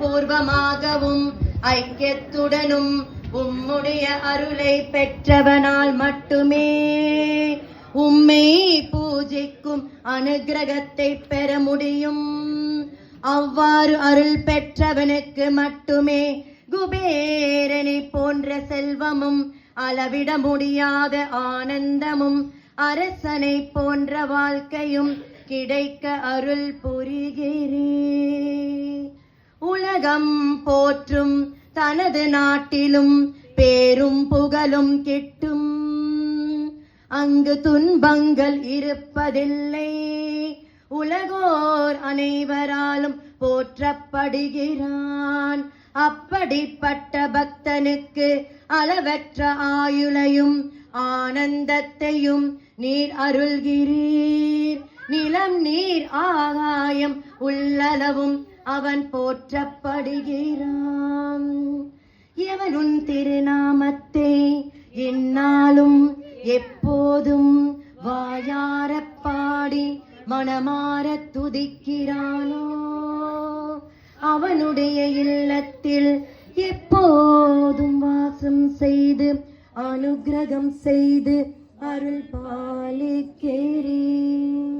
பூர்வமாகவும் ஐக்கியத்துடனும் உம்முடைய அருளை பெற்றவனால் மட்டுமே. உம்மை பூஜிக்கும் அனுகிரகத்தை பெற முடியும். அவ்வாறு அருள் பெற்றவனுக்கு மட்டுமே குபேரனை போன்ற செல்வமும் அளவிட முடியாத ஆனந்தமும் அரசனை போன்ற வாழ்க்கையும் கிடைக்க அருள் புரிகிறேன் உலகம் போற்றும் தனது நாட்டிலும் பேரும் புகழும் கிட்டும். அங்கு துன்பங்கள் இருப்பதில்லை. உலகோர் அனைவராலும் போற்றப்படுகிறான். அப்படிப்பட்ட பக்தனுக்கு அளவற்ற ஆயுளையும் ஆனந்தத்தையும் நீர் அருள்கிறீர். நிலம் நீர் ஆகாயம் உள்ளளவும் அவன் போற்றப்படுகிறான். எவன் உன் திருநாமத்தை என்னாலும் எப்போதும் வாயாரப் பாடி மனமாரத் துதிக்கிறானோ? அவனுடைய இல்லத்தில் எப்போதும் வாசம் செய்து அனுகிரகம் செய்து அருள் பாலிக்கிறேன்.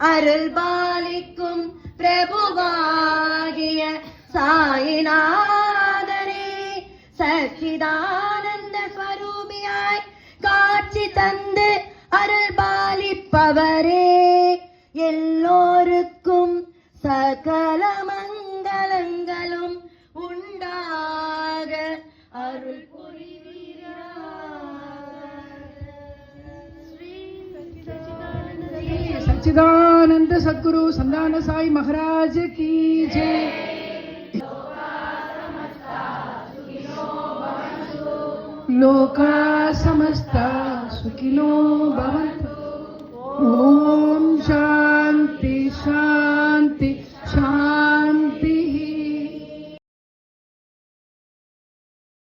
அருள் பாலிக்கும் பிரபுவாகிய சாயிநாதரே சச்சிதானந்த ஸ்வரூபியாய் காட்சி தந்து அருள் பாலிப்பவரே எல்லோருக்கும் சகல சச்சிதானந்த சத்குரு சந்தான சாய் மகாராஜ் கீ ஜெய் லோகா சமஸ்தா சுகினோ பவந்து. ஓம் சாந்தி சாந்தி சாந்தி.